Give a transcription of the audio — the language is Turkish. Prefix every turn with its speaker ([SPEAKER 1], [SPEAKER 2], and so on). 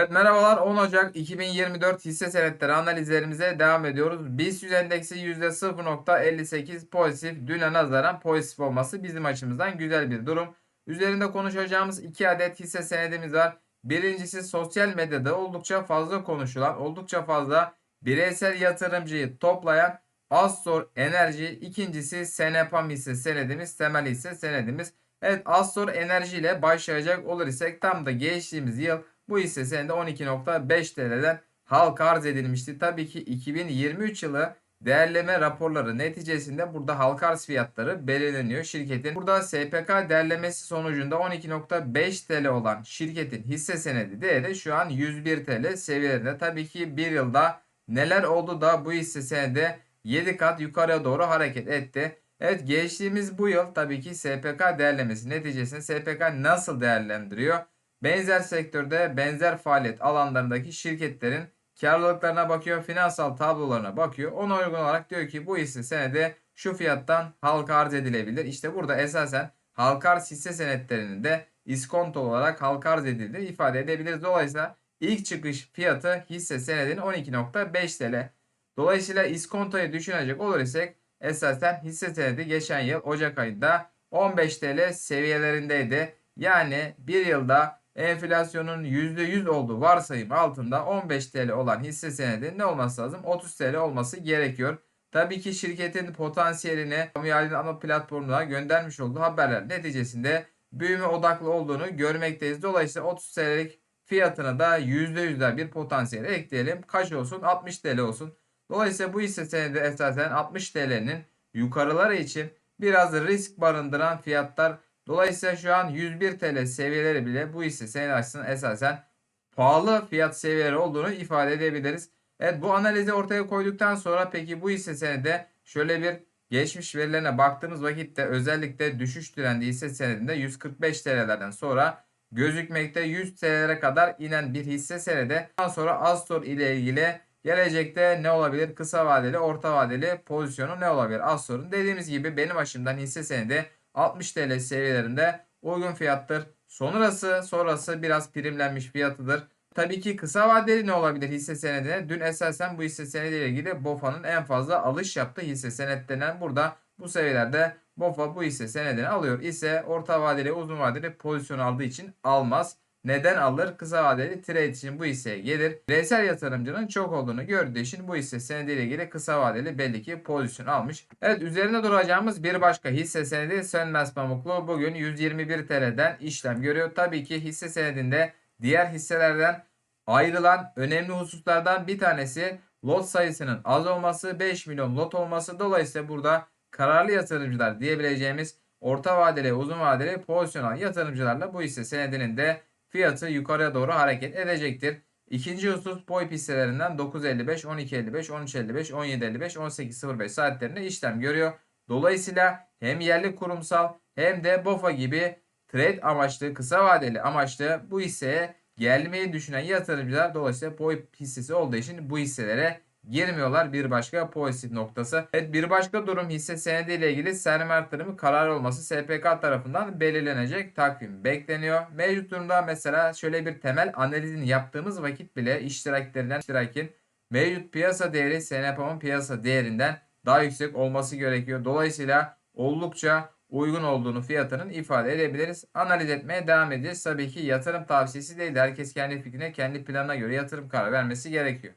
[SPEAKER 1] Evet, merhabalar 10 Ocak 2024 hisse senetleri analizlerimize devam ediyoruz. BIST endeksi %0.58 pozitif düne nazaran pozitif olması bizim açımızdan güzel bir durum. Üzerinde konuşacağımız iki adet hisse senedimiz var. Birincisi sosyal medyada oldukça fazla konuşulan, oldukça fazla bireysel yatırımcıyı toplayan Astor Enerji. İkincisi Senepam hisse senedimiz, temel hisse senedimiz. Evet Astor Enerji ile başlayacak olur isek tam da geçtiğimiz yıl bu hisse senedi 12.5 TL'den halka arz edilmişti. Tabii ki 2023 yılı değerleme raporları neticesinde burada halka arz fiyatları belirleniyor şirketin. Burada SPK değerlemesi sonucunda 12.5 TL olan şirketin hisse senedi değeri şu an 101 TL seviyelerinde. Tabii ki bir yılda neler oldu da bu hisse senedi 7 kat yukarıya doğru hareket etti. Evet geçtiğimiz bu yıl tabii ki SPK değerlemesi neticesinde SPK nasıl değerlendiriyor? Benzer sektörde benzer faaliyet alanlarındaki şirketlerin karlılıklarına bakıyor, finansal tablolarına bakıyor. Ona uygun olarak diyor ki bu hisse senedi şu fiyattan halka arz edilebilir. İşte burada esasen halka arz hisse senetlerinin de iskonto olarak halka arz edildiğini ifade edebiliriz. Dolayısıyla ilk çıkış fiyatı hisse senedinin 12.5 TL. Dolayısıyla iskontoyu düşünecek olur isek esasen hisse senedi geçen yıl Ocak ayında 15 TL seviyelerindeydi. Yani bir yılda enflasyonun %100 olduğu varsayım altında 15 TL olan hisse senedi ne olması lazım? 30 TL olması gerekiyor. Tabii ki şirketin potansiyelini kamuoyu ana platformuna göndermiş olduğu haberler neticesinde büyüme odaklı olduğunu görmekteyiz. Dolayısıyla 30 TL'lik fiyatına da %100'ler bir potansiyel ekleyelim. Kaç olsun? 60 TL olsun. Dolayısıyla bu hisse senedi esasen 60 TL'nin yukarıları için biraz risk barındıran fiyatlar. Dolayısıyla şu an 101 TL seviyeleri bile bu hisse senedi açısından esasen pahalı fiyat seviyeleri olduğunu ifade edebiliriz. Evet bu analizi ortaya koyduktan sonra peki bu hisse senedi şöyle bir geçmiş verilerine baktığımız vakitte özellikle düşüş trendi hisse senedinde 145 TL'lerden sonra gözükmekte 100 TL'lere kadar inen bir hisse senedi. Daha sonra Astor ile ilgili Gelecekte ne olabilir? Kısa vadeli, orta vadeli pozisyonu ne olabilir? Az sorun. Dediğimiz gibi benim açımdan hisse senedi 60 TL seviyelerinde uygun fiyattır. Sonrası sonrası biraz primlenmiş fiyatıdır. Tabii ki kısa vadeli ne olabilir hisse senedine? Dün esasen bu hisse senediyle ilgili BOFA'nın en fazla alış yaptığı hisse senetlerinden burada bu seviyelerde BOFA bu hisse senedini alıyor ise orta vadeli uzun vadeli pozisyon aldığı için almaz. Neden alır? Kısa vadeli trade için bu hisseye gelir. Bireysel yatırımcının çok olduğunu gördüğü için bu hisse senediyle ilgili kısa vadeli belli ki pozisyon almış. Evet üzerine duracağımız bir başka hisse senedi Sönmez Pamuklu bugün 121 TL'den işlem görüyor. Tabii ki hisse senedinde diğer hisselerden ayrılan önemli hususlardan bir tanesi lot sayısının az olması 5 milyon lot olması. Dolayısıyla burada kararlı yatırımcılar diyebileceğimiz orta vadeli uzun vadeli pozisyon alan yatırımcılarla bu hisse senedinin de fiyatı yukarıya doğru hareket edecektir. İkinci husus boy hisselerinden 9.55, 12.55, 13.55, 17.55, 18.05 saatlerinde işlem görüyor. Dolayısıyla hem yerli kurumsal hem de BOFA gibi trade amaçlı, kısa vadeli amaçlı bu hisseye gelmeyi düşünen yatırımcılar dolayısıyla boy hissesi olduğu için bu hisselere girmiyorlar. Bir başka pozitif noktası. Evet bir başka durum hisse senedi ile ilgili sermaye artırımı karar olması SPK tarafından belirlenecek takvim bekleniyor. Mevcut durumda mesela şöyle bir temel analizini yaptığımız vakit bile iştiraklerinden iştirakin mevcut piyasa değeri SNP'nin piyasa değerinden daha yüksek olması gerekiyor. Dolayısıyla oldukça uygun olduğunu fiyatının ifade edebiliriz. Analiz etmeye devam edeceğiz. Tabii ki yatırım tavsiyesi değil. Herkes kendi fikrine, kendi planına göre yatırım kararı vermesi gerekiyor.